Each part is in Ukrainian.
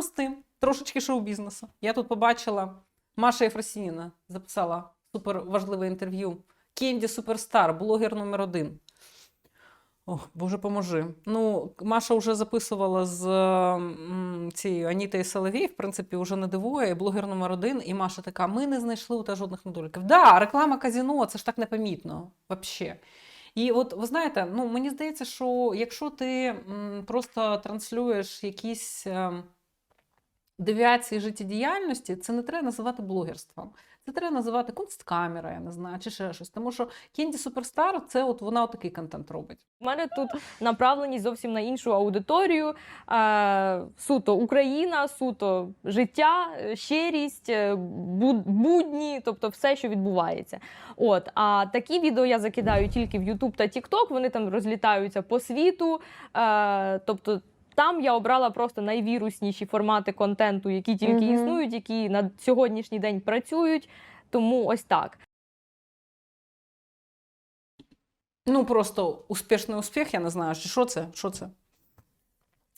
Разом з тим, трошечки шоу-бізнесу. Я тут побачила Маша Єфросініна записала супер важливе інтерв'ю. Кенді Суперстар, блогер номер один. Ох, Боже, поможи. Ну, Маша вже записувала з цією Анітою Соловій, в принципі, вже не дивує, блогер номер один. І Маша така: ми не знайшли у тебе жодних недоліків. Да, реклама казіно, це ж так непомітно. Вообще. І от ви знаєте, ну мені здається, що якщо ти просто транслюєш якісь е, девіації життєдіяльності, це не треба називати блогерством. Це треба називати кунсткамера, я не знаю, чи ще щось. Тому що Кенді Суперстар це от вона отакий контент робить. У мене тут направленість зовсім на іншу аудиторію. Е, суто Україна, суто життя, щирість, е, буд- будні, тобто все, що відбувається. От, а такі відео я закидаю тільки в YouTube та TikTok, вони там розлітаються по світу. Е, тобто там я обрала просто найвірусніші формати контенту, які тільки Мгм. існують, які на сьогоднішній день працюють. Тому ось так. Ну, просто успішний успіх, я не знаю, що це? Що це?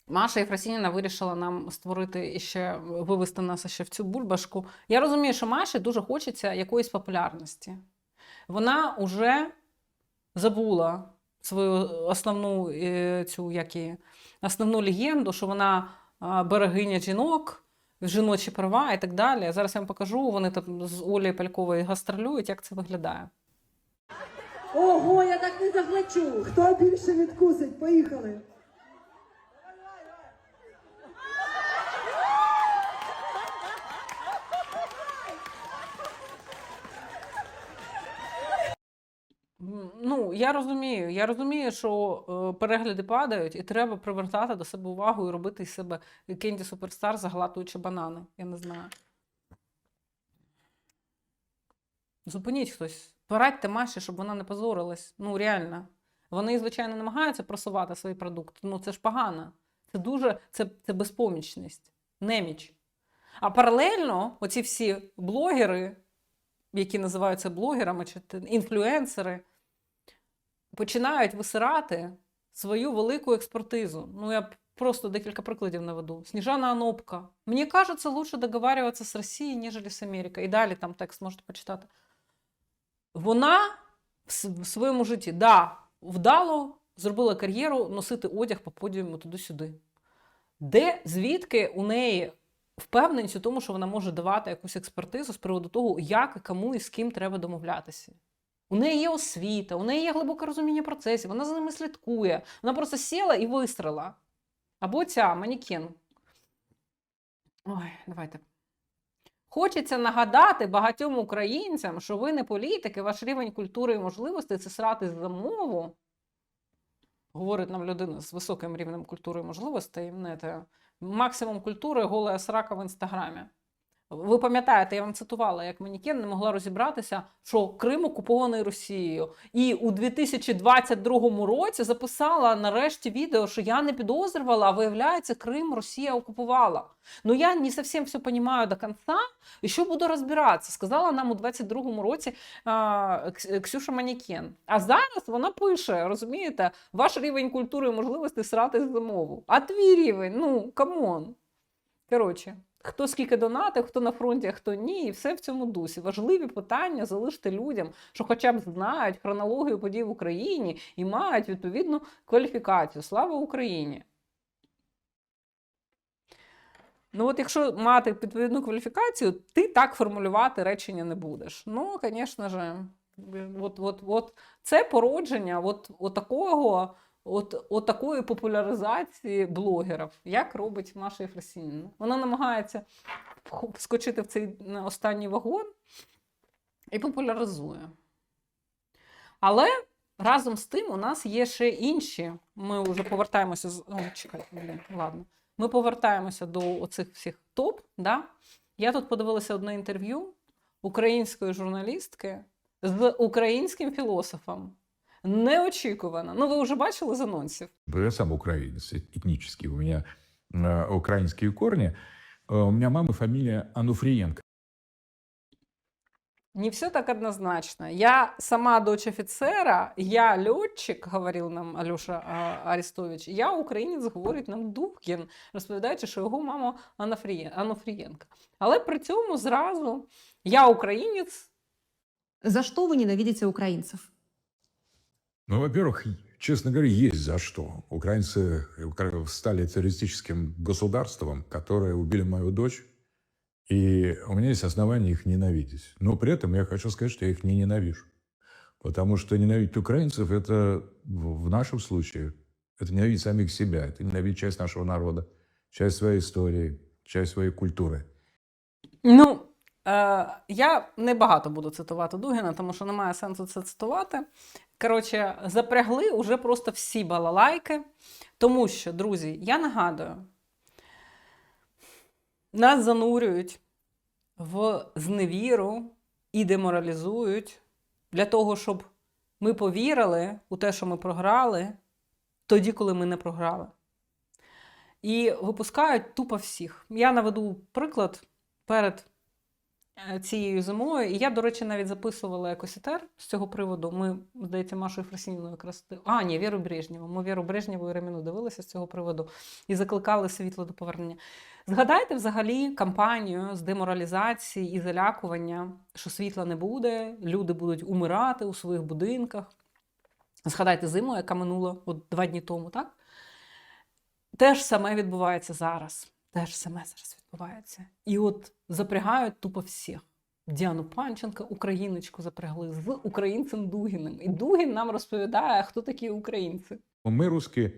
Маша Єфросініна вирішила нам створити і ще вивести нас ще в цю бульбашку. Я розумію, що Маші дуже хочеться якоїсь популярності. Вона вже забула свою основну е, цю як її, основну легенду, що вона берегиня жінок, жіночі права і так далі. Зараз я вам покажу. Вони там з Олією Пальковою гастролюють, як це виглядає. Ого, я так не заплачу. Хто більше відкусить? Поїхали. Я розумію. Я розумію, що е, перегляди падають, і треба привертати до себе увагу і робити із себе Кенді Суперстар, заглатуючи банани. Я не знаю. Зупиніть хтось. Порадьте Маші, щоб вона не позорилась. Ну, реально. Вони, звичайно, намагаються просувати свої продукти. Ну, це ж погано. Це дуже це, це безпомічність, неміч. А паралельно, оці всі блогери, які називаються блогерами чи інфлюенсери, починають висирати свою велику експертизу. Ну, я просто декілька прикладів наведу. Сніжана Анопка. Мені кажется, лучше договариваться з Росією, ніж з Америкою. І далі там текст можете почитати. Вона в своєму житті, да, вдало зробила кар'єру носити одяг по подіуму туди-сюди. Де, звідки у неї впевненість у тому, що вона може давати якусь експертизу з приводу того, як кому і з ким треба домовлятися. У неї є освіта, у неї є глибоке розуміння процесів, вона за ними слідкує. Вона просто сіла і вистрела. Або ця манікен. Ой, давайте. Хочеться нагадати багатьом українцям, що ви не політики, ваш рівень культури і можливостей це срати за мову. Говорить нам людина з високим рівнем культури і можливостей. Не те, максимум культури гола срака в інстаграмі. Ви пам'ятаєте, я вам цитувала, як Манікен не могла розібратися, що Крим окупований Росією. І у 2022 році записала нарешті відео, що я не підозрювала, а виявляється, Крим Росія окупувала. Ну я не зовсім все розумію до кінця, і що буду розбиратися, сказала нам у 22-му році а, Ксюша Манікен. А зараз вона пише: розумієте, ваш рівень культури і можливості срати за мову. А твій рівень, ну камон. Коротше, хто скільки донатив, хто на фронті, а хто ні, і все в цьому дусі. Важливі питання залиште людям, що хоча б знають хронологію подій в Україні і мають відповідну кваліфікацію. Слава Україні! Ну, от якщо мати відповідну кваліфікацію, ти так формулювати речення не будеш. Ну, звісно ж, от, от, от це породження от, от такого. От, от такої популяризації блогерів, як робить Маша Єфросініна. Вона намагається вскочити в цей останній вагон і популяризує. Але разом з тим у нас є ще інші. Ми вже повертаємося з. О, чекайте, блін, ладно. Ми повертаємося до оцих всіх топ. Да? Я тут подивилася одне інтерв'ю української журналістки з українським філософом Неочікувано. Ну, ви вже бачили з анонсів. Я сам украинец эт- этнический, у меня э, украинские корни. Э, У меня мама фамилия Ануфриенко. Не все так однозначно. Я сама дочь офицера, я летчик, говорив нам Алюша а, Арестович. Я українець, говорить нам Духкін, розповідаючи, що його мама Анафріє- Анофрієнка. Але при цьому зразу я українець, За что вы ненавидите украинцев? Ну, во-первых, честно говоря, есть за что. Украинцы укра- стали террористическим государством, которое убили мою дочь. И у меня есть основания их ненавидеть. Но при этом я хочу сказать, что я их не ненавижу. Потому что ненавидеть украинцев – это в нашем случае, это ненавидеть самих себя, это ненавидеть часть нашего народа, часть своей истории, часть своей культуры. Ну, я не багато буду цитувати Дугіна, тому що немає сенсу це цитувати. Коротше, запрягли уже просто всі балалайки. Тому що, друзі, я нагадую, нас занурюють в зневіру і деморалізують для того, щоб ми повірили у те, що ми програли, тоді, коли ми не програли. І випускають тупо всіх. Я наведу приклад перед цією зимою. І я, до речі, навіть записувала якось етер з цього приводу. Ми, здається, Машою Фросініною якраз. А, ні, Віру Брежнєву. Ми Віру Брежнєву і Реміну дивилися з цього приводу і закликали світло до повернення. Згадайте взагалі кампанію з деморалізації і залякування, що світла не буде, люди будуть умирати у своїх будинках. Згадайте зиму, яка минула от два дні тому, так? Те ж саме відбувається зараз. Те ж саме зараз відбувається. І от запрягають тупо всіх. Діану Панченка, україночку запрягли з українцем Дугіним. І Дугін нам розповідає, хто такі українці. Мы русские,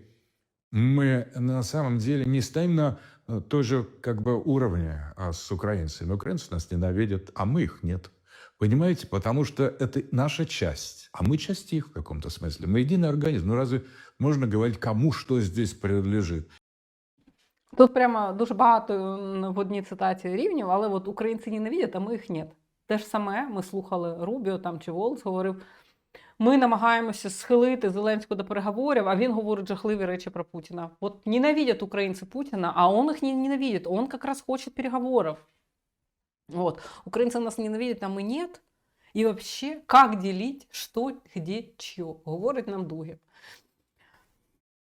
мы на самом деле не стоим на э, той же как бы уровне а, с украинцами. Украинцы нас ненавидят, а мы их нет. Понимаете? Потому что это наша часть, а мы часть их в каком-то смысле. Мы единый организм. Ну разве можно говорить, кому что здесь принадлежит? Тут прямо дуже багато в одній цитаті рівнів, але от українці ненавидять, а ми їх нет. Те ж саме ми слухали Рубіо там чи Волц говорив. Ми намагаємося схилити Зеленського до переговорів, а він говорить жахливі речі про Путіна. От ненавидять українці Путіна, а он их не ненавидит. Он как раз хочет переговоров. Вот. Украинцы нас ненавидят, а мы нет. И вообще, как делить, что, где, чье, говорить нам Дугін.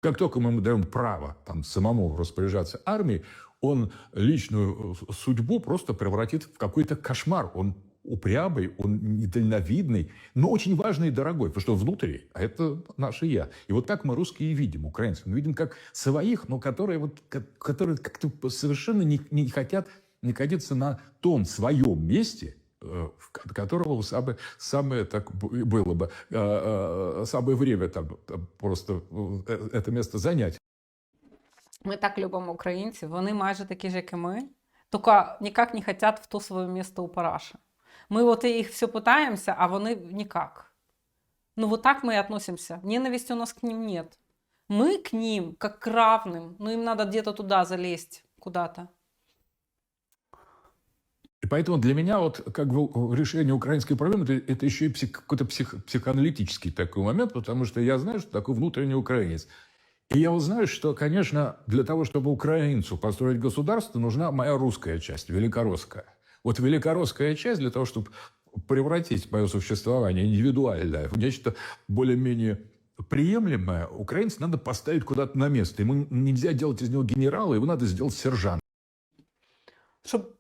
Как только мы ему даем право там, самому распоряжаться армией, он личную э, судьбу просто превратит в какой-то кошмар. Он упрямый, он недальновидный, но очень важный и дорогой, потому что внутри, а это наше я. И вот так мы русские видим украинцев. Мы видим как своих, но которые, вот, ко- которые как-то совершенно не, не хотят находиться на том своем месте, э, в ко- которого самое, самое так б- было бы, э, э, самое время там, там просто э, это место занять. Ми так любимо українців, вони майже такі ж, як і ми, тільки ніяк не хочуть в то своє місце у параші. Ми от їх все питаємося, а вони ніяк. Ну вот так мы и относимся. Ненависти у нас к ним нет. Мы к ним как к равным. Ну им надо где-то туда залезть, куда-то. Поэтому для меня вот как бы решение украинской проблемы это, это еще и псих- какой-то псих- психоаналитический такой момент, потому что я знаю, что такой внутренний украинец. И я узнаю, что, конечно, для того, чтобы украинцу построить государство, нужна моя русская часть, великорусская. Вот великорусская часть для того, чтобы превратить мое существование индивидуальное в нечто более-менее приемлемое, украинца надо поставить куда-то на место. Ему нельзя делать из него генерала, его надо сделать сержантом. Щоб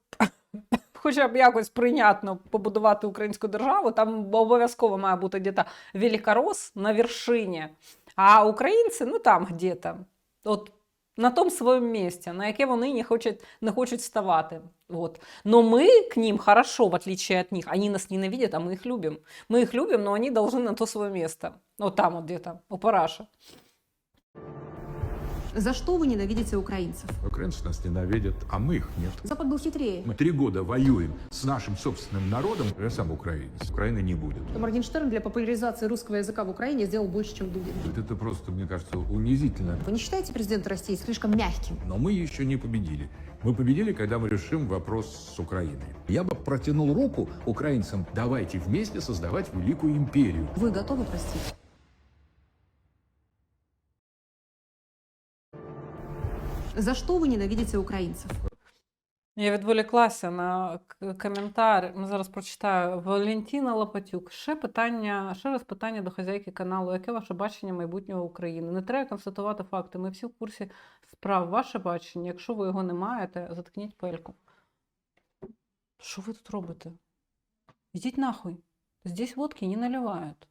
хоча б якось прийнятно побудувати українську державу, там обов'язково має бути где-то великорос на вершині, а українці, ну там где-то. От на тому своєму місці, на яке вони не хочуть, не хочуть ставати. Вот. Но мы к ним хорошо, в отличие от них. Они нас ненавидят, а мы их любим. Мы их любим, но они должны на то свое место. Вот там вот где-то, у параши. За что вы ненавидите украинцев? Украинцы нас ненавидят, а мы их нет. Запад был хитрее. Мы три года воюем с нашим собственным народом. Я сам украинец. Украины не будет. Моргенштерн для популяризации русского языка в Украине сделал больше, чем Дугин. Вот Это просто, мне кажется, унизительно. Вы не считаете президента России слишком мягким? Но мы еще не победили. Мы победили, когда мы решим вопрос с Украиной. Я бы протянул руку украинцам. Давайте вместе создавать великую империю. Вы готовы простить? За что вы ненавидите украинцев? Я відволіклася на коментар. Ну, зараз прочитаю. Валентина Лопатюк. Ще питання, ще раз питання до хазяйки каналу. Яке ваше бачення майбутнього України? Не треба констатувати факти. Ми всі в курсі справ. Ваше бачення. Якщо ви його не маєте, заткніть пельку. Що ви тут робите? Ідіть нахуй. Здесь водки не наливають.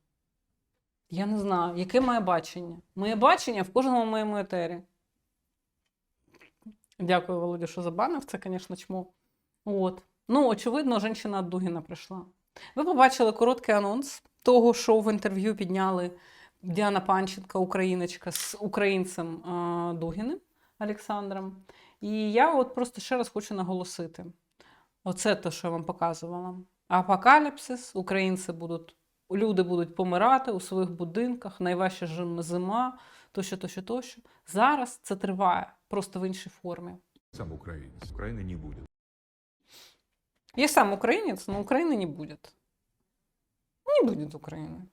Я не знаю, яке моє бачення. Моє бачення в кожному моєму етері. Дякую, Володя, що забанив. Це, звісно, чмо. От. Ну, очевидно, жінка Дугіна прийшла. Ви побачили короткий анонс того, що в інтерв'ю підняли Діана Панченка, україночка, з українцем Дугіним Олександром. І я от просто ще раз хочу наголосити: оце те, що я вам показувала. Апокаліпсис, українці будуть, люди будуть помирати у своїх будинках, найважча зима, тощо, тощо, тощо. Зараз це триває, просто в іншій формі. Сам украинец. Украины не будет. Я сам украинец, но Украины не будет. Не будет Украины.